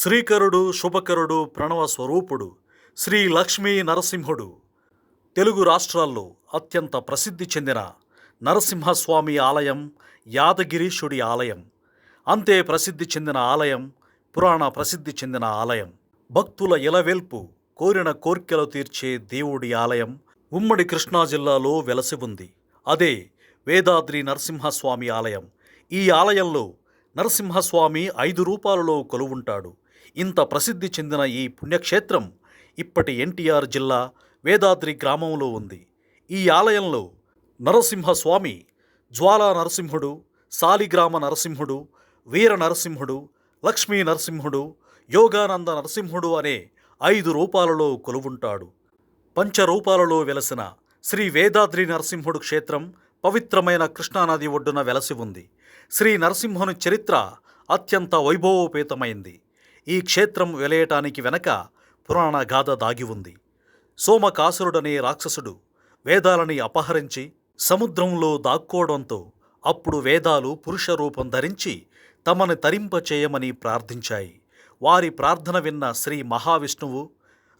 శ్రీకరుడు శుభకరుడు ప్రణవ స్వరూపుడు శ్రీ లక్ష్మీ నరసింహుడు. తెలుగు రాష్ట్రాల్లో అత్యంత ప్రసిద్ధి చెందిన నరసింహస్వామి ఆలయం యాదగిరీశుడి ఆలయం. అంతే ప్రసిద్ధి చెందిన ఆలయం పురాణ ప్రసిద్ధి చెందిన ఆలయం. భక్తుల ఇలవెల్పు కోరిన కోర్కెలు తీర్చే దేవుడి ఆలయం ఉమ్మడి కృష్ణా జిల్లాలో వెలసి ఉంది. అదే వేదాద్రి నరసింహస్వామి ఆలయం. ఈ ఆలయంలో నరసింహస్వామి ఐదు రూపాలలో కొలువుంటాడు. ఇంత ప్రసిద్ధి చెందిన ఈ పుణ్యక్షేత్రం ఇప్పటి ఎన్టీఆర్ జిల్లా వేదాద్రి గ్రామంలో ఉంది. ఈ ఆలయంలో నరసింహస్వామి జ్వాలా నరసింహుడు సాలిగ్రామ నరసింహుడు వీర నరసింహుడు లక్ష్మీ నరసింహుడు యోగానంద నరసింహుడు అనే ఐదు రూపాలలో కొలువుంటాడు. పంచరూపాలలో వెలసిన శ్రీ వేదాద్రి నరసింహుడు క్షేత్రం పవిత్రమైన కృష్ణానది ఒడ్డున వెలసి ఉంది. శ్రీ నరసింహుని చరిత్ర అత్యంత వైభవోపేతమైంది. ఈ క్షేత్రం వెలయటానికి వెనక పురాణ గాథ దాగి ఉంది. సోమకాసురుడనే రాక్షసుడు వేదాలని అపహరించి సముద్రంలో దాక్కోవడంతో అప్పుడు వేదాలు పురుష రూపం ధరించి తమను తరింపచేయమని ప్రార్థించాయి. వారి ప్రార్థన విన్న శ్రీ మహావిష్ణువు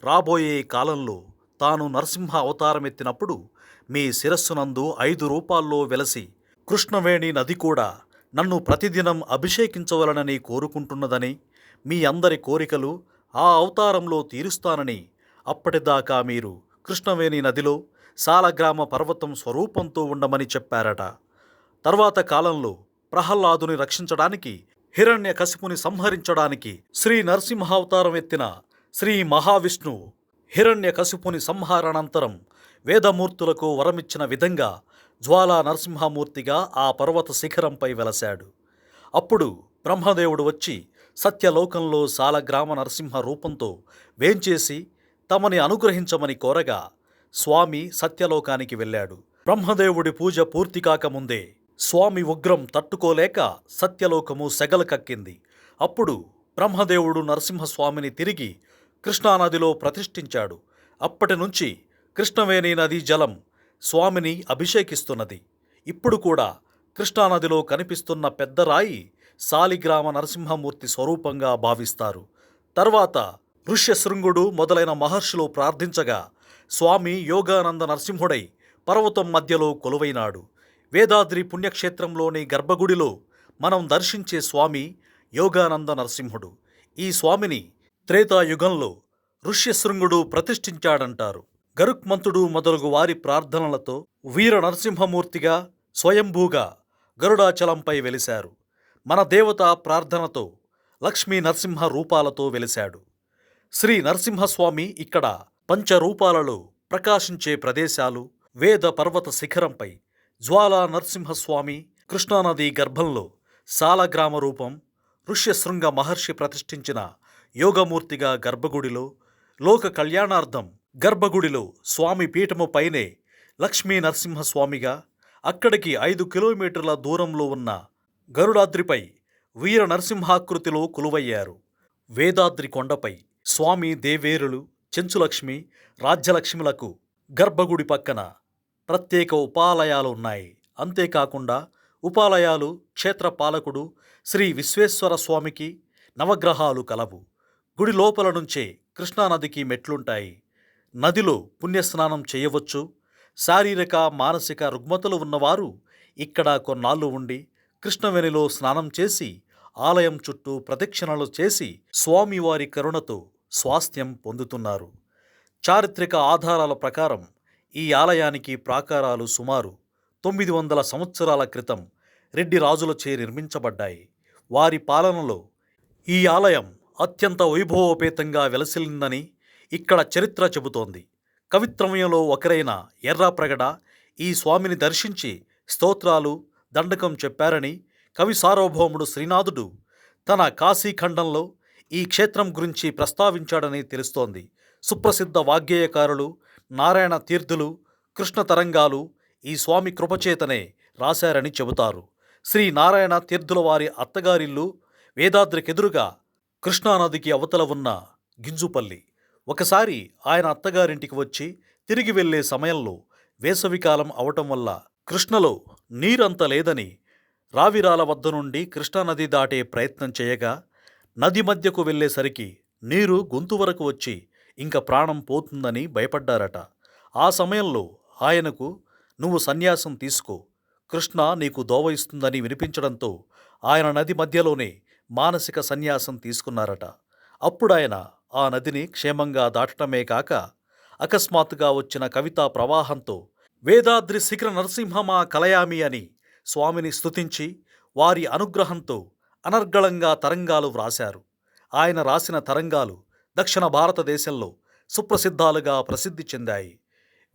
రాబోయే కాలంలో తాను నరసింహ అవతారమెత్తినప్పుడు మీ శిరస్సునందు ఐదు రూపాల్లో వెలసి కృష్ణవేణి నది కూడా నన్ను ప్రతిదినం అభిషేకించవలనని కోరుకుంటున్నదని మీ అందరి కోరికలు ఆ అవతారంలో తీరుస్తానని అప్పటిదాకా మీరు కృష్ణవేణి నదిలో సాలగ్రామ పర్వతం స్వరూపంతో ఉండమని చెప్పారట. తర్వాత కాలంలో ప్రహ్లాదుని రక్షించడానికి హిరణ్య కశిపుని సంహరించడానికి శ్రీ నరసింహావతారం ఎత్తిన శ్రీ మహావిష్ణువు హిరణ్య కశిపుని సంహారణానంతరం వేదమూర్తులకు వరమిచ్చిన విధంగా జ్వాలా నరసింహమూర్తిగా ఆ పర్వత శిఖరంపై వెలశాడు. అప్పుడు బ్రహ్మదేవుడు వచ్చి సత్యలోకంలో సాలగ్రామ నరసింహ రూపంతో వేంచేసి తమని అనుగ్రహించమని కోరగా స్వామి సత్యలోకానికి వెళ్ళాడు. బ్రహ్మదేవుడి పూజ పూర్తి కాకముందే స్వామి ఉగ్రం తట్టుకోలేక సత్యలోకము సెగలు కక్కింది. అప్పుడు బ్రహ్మదేవుడు నరసింహస్వామిని తిరిగి కృష్ణానదిలో ప్రతిష్ఠించాడు. అప్పటి నుంచి కృష్ణవేణి నదీ జలం స్వామిని అభిషేకిస్తున్నది. ఇప్పుడు కూడా కృష్ణానదిలో కనిపిస్తున్న పెద్ద రాయి సాలిగ్రామ నరసింహమూర్తి స్వరూపంగా భావిస్తారు. తర్వాత ఋష్యశృంగుడు మొదలైన మహర్షులు ప్రార్థించగా స్వామి యోగానంద నరసింహుడై పర్వతం మధ్యలో కొలువైనాడు. వేదాద్రి పుణ్యక్షేత్రంలోని గర్భగుడిలో మనం దర్శించే స్వామి యోగానంద నరసింహుడు. ఈ స్వామిని త్రేతాయుగంలో ఋష్యశృంగుడు ప్రతిష్ఠించాడంటారు. గరుక్మంతుడు మొదలగు వారి ప్రార్థనలతో వీర నరసింహమూర్తిగా స్వయంభూగా గరుడాచలంపై వెలిశారు. మన దేవత ప్రార్థనతో లక్ష్మీ నరసింహ రూపాలతో వెలిశాడు. శ్రీ నరసింహస్వామి ఇక్కడ పంచరూపాలలో ప్రకాశించే ప్రదేశాలు వేద పర్వత శిఖరంపై జ్వాలా నరసింహస్వామి కృష్ణానది గర్భంలో సాలగ్రామ రూపం ఋష్యశృంగ మహర్షి ప్రతిష్ఠించిన యోగమూర్తిగా గర్భగుడిలో లోక కళ్యాణార్థం గర్భగుడిలో స్వామి పీఠము పైనే లక్ష్మీ నరసింహస్వామిగా అక్కడికి ఐదు కిలోమీటర్ల దూరంలో ఉన్న గరుడాద్రిపై వీర నరసింహాకృతిలో కొలువయ్యారు. వేదాద్రి కొండపై స్వామి దేవేరులు చెంచులక్ష్మి రాజ్యలక్ష్మిలకు గర్భగుడి పక్కన ప్రత్యేక ఉపాలయాలు ఉన్నాయి. అంతేకాకుండా ఉపాలయాలు క్షేత్రపాలకుడు శ్రీ విశ్వేశ్వర స్వామికి నవగ్రహాలు కలవు. గుడి లోపల నుంచే కృష్ణానదికి మెట్లుంటాయి. నదిలో పుణ్యస్నానం చేయవచ్చు. శారీరక మానసిక రుగ్మతలు ఉన్నవారు ఇక్కడ కొన్నాళ్ళు ఉండి కృష్ణవేణిలో స్నానం చేసి ఆలయం చుట్టూ ప్రదక్షిణలు చేసి స్వామివారి కరుణతో స్వాస్థ్యం పొందుతున్నారు. చారిత్రక ఆధారాల ప్రకారం ఈ ఆలయానికి ప్రాకారాలు సుమారు తొమ్మిది వందల సంవత్సరాల క్రితం రెడ్డి రాజులచే నిర్మించబడ్డాయి. వారి పాలనలో ఈ ఆలయం అత్యంత వైభవోపేతంగా వెలసిల్లిందని ఇక్కడ చరిత్ర చెబుతోంది. కవిత్రమయంలో ఒకరైన ఎర్రాప్రగడ ఈ స్వామిని దర్శించి స్తోత్రాలు దండకం చెప్పారని కవి సార్వభౌముడు శ్రీనాథుడు తన కాశీఖండంలో ఈ క్షేత్రం గురించి ప్రస్తావించాడని తెలుస్తోంది. సుప్రసిద్ధ వాగ్గేయకారులు నారాయణ తీర్థులు కృష్ణ తరంగాలు ఈ స్వామి కృపచేతనే రాశారని చెబుతారు. శ్రీ నారాయణ తీర్థుల వారి అత్తగారిల్లు వేదాద్రికెదురుగా కృష్ణానదికి అవతల ఉన్న గింజుపల్లి. ఒకసారి ఆయన అత్తగారింటికి వచ్చి తిరిగి వెళ్ళే సమయంలో వేసవికాలం అవటం వల్ల కృష్ణలో నీరంత లేదని రావిరాల వద్ద నుండి కృష్ణానది దాటే ప్రయత్నం చేయగా నది మధ్యకు వెళ్ళేసరికి నీరు గొంతు వరకు వచ్చి ఇంక ప్రాణం పోతుందని భయపడ్డారట. ఆ సమయంలో ఆయనకు నువ్వు సన్యాసం తీసుకో. కృష్ణ నీకు దోవ ఇస్తుందని వినిపించడంతో ఆయన నది మధ్యలోనే మానసిక సన్యాసం తీసుకున్నారట. అప్పుడాయన ఆ నదిని క్షేమంగా దాటడమే కాక అకస్మాత్తుగా వచ్చిన కవితా ప్రవాహంతో వేదాద్రి శిఖర నరసింహమా కలయామి అని స్వామిని స్తుతించి వారి అనుగ్రహంతో అనర్గళంగా తరంగాలు వ్రాశారు. ఆయన రాసిన తరంగాలు దక్షిణ భారతదేశంలో సుప్రసిద్ధాలుగా ప్రసిద్ధి చెందాయి.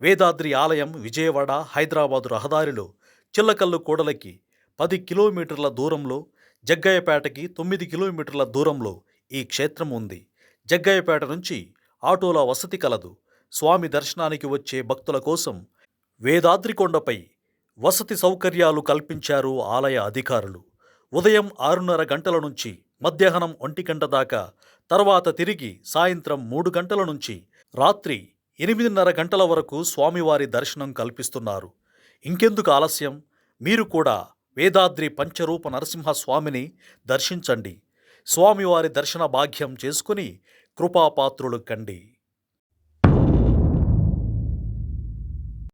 వేదాద్రి ఆలయం విజయవాడ హైదరాబాదు రహదారిలో చిల్లకల్లు కూడలకి పది కిలోమీటర్ల దూరంలో జగ్గయ్యపేటకి తొమ్మిది కిలోమీటర్ల దూరంలో ఈ క్షేత్రం ఉంది. జగ్గయ్యపేట నుంచి ఆటోల వసతి కలదు. స్వామి దర్శనానికి వచ్చే భక్తుల కోసం వేదాద్రి కొండపై వసతి సౌకర్యాలు కల్పించారు ఆలయ అధికారులు. ఉదయం ఆరున్నర గంటల నుంచి మధ్యాహ్నం ఒంటి గంట దాకా తర్వాత తిరిగి సాయంత్రం మూడు గంటల నుంచి రాత్రి ఎనిమిదిన్నర గంటల వరకు స్వామివారి దర్శనం కల్పిస్తున్నారు. ఇంకెందుకు ఆలస్యం? మీరు కూడా వేదాద్రి పంచరూప నరసింహస్వామిని దర్శించండి. స్వామివారి దర్శన భాగ్యం చేసుకుని కృపాపాత్రులు కండి.